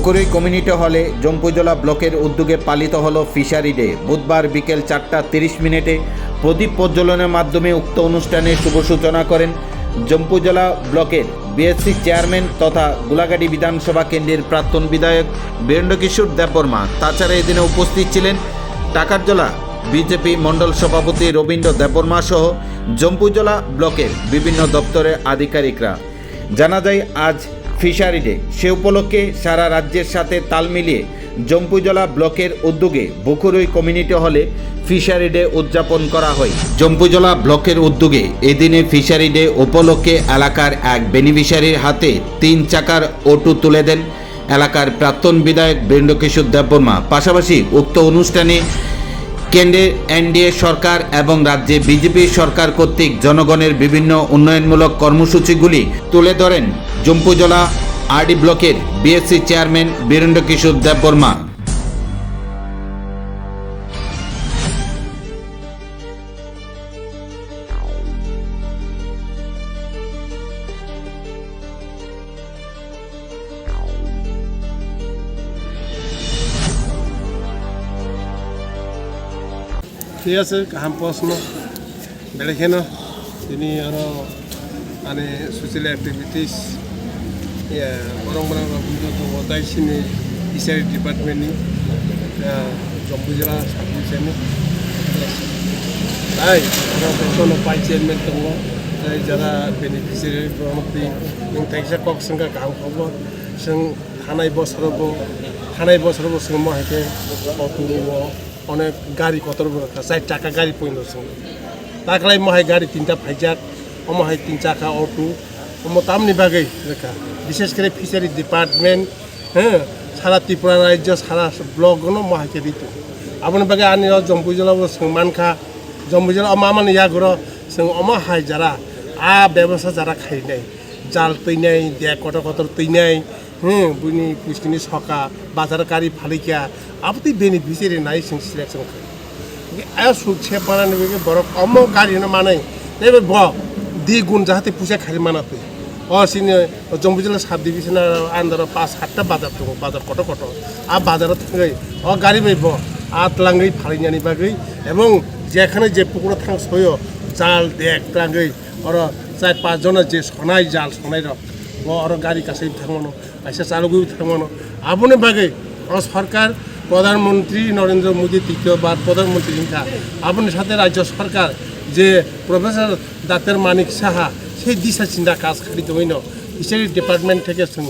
বকুড়ি community হলে জম্পুজলা ব্লকের উদ্যোগে পালিত হল ফিশারি ডে। বুধবার বিকেল চারটা তিরিশ মিনিটে প্রদীপ প্রজ্বলনের মাধ্যমে উক্ত অনুষ্ঠানের শুভ সূচনা করেন জম্পুজলা ব্লকের বিএসসি চেয়ারম্যান তথা গোলাঘাটি বিধানসভা কেন্দ্রের প্রাক্তন বিধায়ক বীরেন্দ্র কিশোর দেববর্মা। তাছাড়া এদিনে উপস্থিত ছিলেন টাকারজলা বিজেপি মণ্ডল সভাপতি রবীন্দ্র দেববর্মা সহ জম্পুজলা ব্লকের বিভিন্ন দপ্তরের আধিকারিকরা। জানা যায়, আজ ফিশারি ডে সে উপলক্ষে সারা রাজ্যের সাথে তাল মিলিয়ে জম্পুজলা ব্লকের উদ্যোগে বকুরই কমিউনিটি হলে ফিশারি ডে উদযাপন করা হয়। জম্পুজলা ব্লকের উদ্যোগে এদিনে ফিশারি ডে উপলক্ষে এলাকার এক বেনিফিশিয়ারির হাতে তিন চাকার অটু তুলে দেন এলাকার প্রাক্তন বিধায়ক বীরেন্দ্র কিশোর দেববর্মা। পাশাপাশি উক্ত অনুষ্ঠানে কেন্দ্রের এনডিএ সরকার এবং রাজ্যে বিজেপি সরকার কর্তৃক জনগণের বিভিন্ন উন্নয়নমূলক কর্মসূচিগুলি তুলে ধরেন। জম্পুজলা আরডি ব্লকের বিএসসি চেয়ারম্যান বীরেন্দ্র কিশোর দেববর্মা ঠিক আছে কাহাম প্ৰশ্ন বেলেগে তিনি আৰু মানে ছ'চিয়েল এক্টিভিটিছ परम्परामा बुझ्नु दाइसिने फिसारी डिपार्टमेन्टनि জম্মু জেলা সাব চেয়ারম্যান তাই কোনো পাই চেয়ারম্যান দङ जाय যারা বেনিফিসিয়ারি মধ্যে जों थाइसा कक्संगा गाहामखौबो जों थानाय बोसोरावबो थानाय बोसोरावबो जों माहायखे अट'निब अनेक kotor खतरबो राखा जाय gari गारि पयन जों তাকলাই মহাই গাড়ি তিনটা ফাইজাক অমাহাই তিন চাকা auto মোতাম নিবাগেই লেখা। বিশেষ করে ফিশারি ডিপার্টমেন্ট হ্যাঁ সারা ত্রিপুরা রাজ্য, সারা ব্লকগুলো মহাকে দিত। আপনার বাগে আনি জম্বু জেলাও সৌমানখা জম্বু জেলা অমা মানে ইয়াগুর সৌ অমা হাই যারা, আ ব্যবসা যারা খাই নাই। জাল তৈনাই দেয়া কত কটর তৈনাই হ্যাঁ বুনি পুষ্টিনি সকা বাজার কারি ফালিকা আপতি বেনি বেনিফিসিয়ারি নাই সং সিলেকশন খাই। সুখে পারা নেবে বড় অম গাড়ি মানে নেবে ব দ্বিগুণ যাহাতে পুষে খাই মানাতে। সিনি জম্মু জেলা সাত ডিভিশনের আন্দার পাঁচ সাতটা বাজার দো বাজার কত কত? আর থেকে অ, গাড়ি বাইব আত লাঙ্গি আনি বাগি এবং যেখানে যে পুকুর থাক সয় জাল দেখ লাঙ্গি ওর চার পাঁচজনের যে সনাই জাল, সনাই রক ওর গাড়ি কাছে থাকমানো আসে চালুগুই থাকমানো আপনি বাগে ওর সরকার প্রধানমন্ত্রী নরেন্দ্র মোদী তৃতীয়বার প্রধানমন্ত্রী আপনার সাথে রাজ্য সরকার যে প্রফেসর দাতের মানিক সাহা সেই দিশা চিন্তা কাজ খালি দইন হিসারি ডিপার্টমেন্ট থেকে শুন,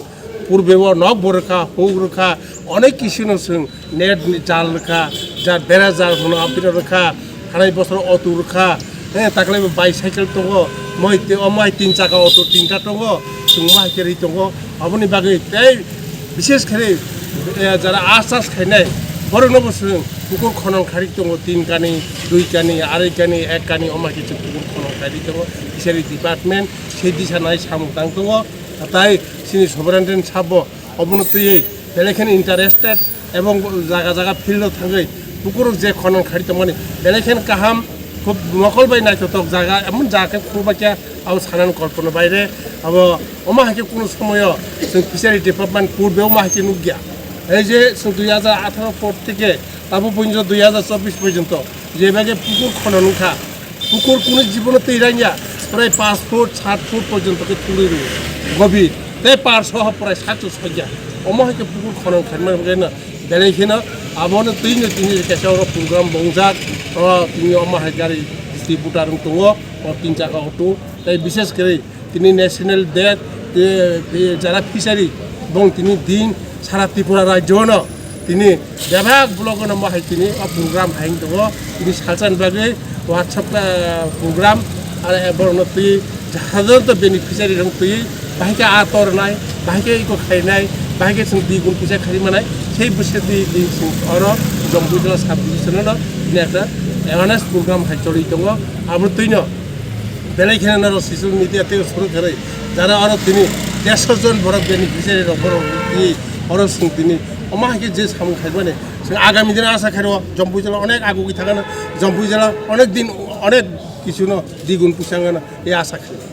পূর্বে ও নক বরখা হৌ রেখা অনেক কিছু শুন, নেট, জাল রেখা যার বেড়া জাল হলো আপিল রেখা খারাই বছর অটো রেখা হ্যাঁ তাকলে বাইসাইকেল দো মই মাই তিন চাকা অটো তিনটা দো সুংমা হেরি দো অবনি বাকি তাই বিশেষ করে যারা আশ আশ খাই নাই বরং নবসং পুকুর খনন খারিতঙ্গ তিন কানি, দুই কানি, আড়াই কানি, এক কানি অমা কিছু পুকুর খনন খারিতঙ্গ ফিশারি ডিপার্টমেন্ট সেই দিশা নাই সামুতাংতঙ্গ তাই সিনি সবরেন্টেন সাব্য অবনতি বেলেখানে ইন্টারেস্টেড এবং জায়গা জায়গা ফিল্ড থাকে পুকুর যে খনন খারিত মানে বেলেখানে কাহাম খুব নকল বাই নাই তত জায়গা, এমন জায়গাকে খুব খুবাকিয়া আর সানান কল্পনা বাইরে আব অমা হাকি কোনো সময় ফিশারি ডিপার্টমেন্ট পূর্বেও মা হাকি নুগিয়া এই যে দুই হাজার আঠারো পর থেকে তারপর পর্যন্ত, দুই হাজার চব্বিশ পর্যন্ত। যেভাবে পুকুর খনন উঠা, পুকুর কোনো জীবনে তৈরাইয়া প্রায় পাঁচ ফুট, সাত ফুট পর্যন্ত তুলে গভীর। তাই পার সহ প্রায় সাতশো সজ্জা অমহাকে পুকুর খনন খানমান না বেড়াইখিনা আবহাওয়া তৈরি তিনি কাছে প্রোগ্রাম বংজাক তিনি অমহায় গাড়ি ডিস্ট্রিবিউটার দङ তিন চাকা অটো। তাই বিশেষ করে তিনি ন্যাশনাল ডেট যারা ফিশারি এবং তিনি দিন সারা Tripura tini deba blog no hai tini a program haing do ini salchan bage whatsapp program আর এবং তুই সাধারণত বেনিফিসিয়ারি রং তুই বাহিকে আতর নাই বাহিকে ইকো খাই নাই বাহিকে সিং দুই গুণ পয়সা খাই মানে সেই বিষয়ে তুই দুই সিং অর জম্বুজল সাব ডিভিশনের একটা অ্যাওয়ারনেস প্রোগ্রাম হাই চলি দো আবার তুই ন বেলাই খেলানোর সোশ্যাল মিডিয়াতে শুরু করে যারা আরও তিনি দেড়শো জন বড় বেনিফিসিয়ারি রং অর সিং তিনি অমাহাকে যে সামু খাইবানে আগামী দিনে আশা খাইব। জম্মু জেলা অনেক আগুকি থাকে না জম্মু জেলা অনেক দিন, অনেক কিছু ন, দ্বিগুণ পুষাঙ্গানা এই আশা খাই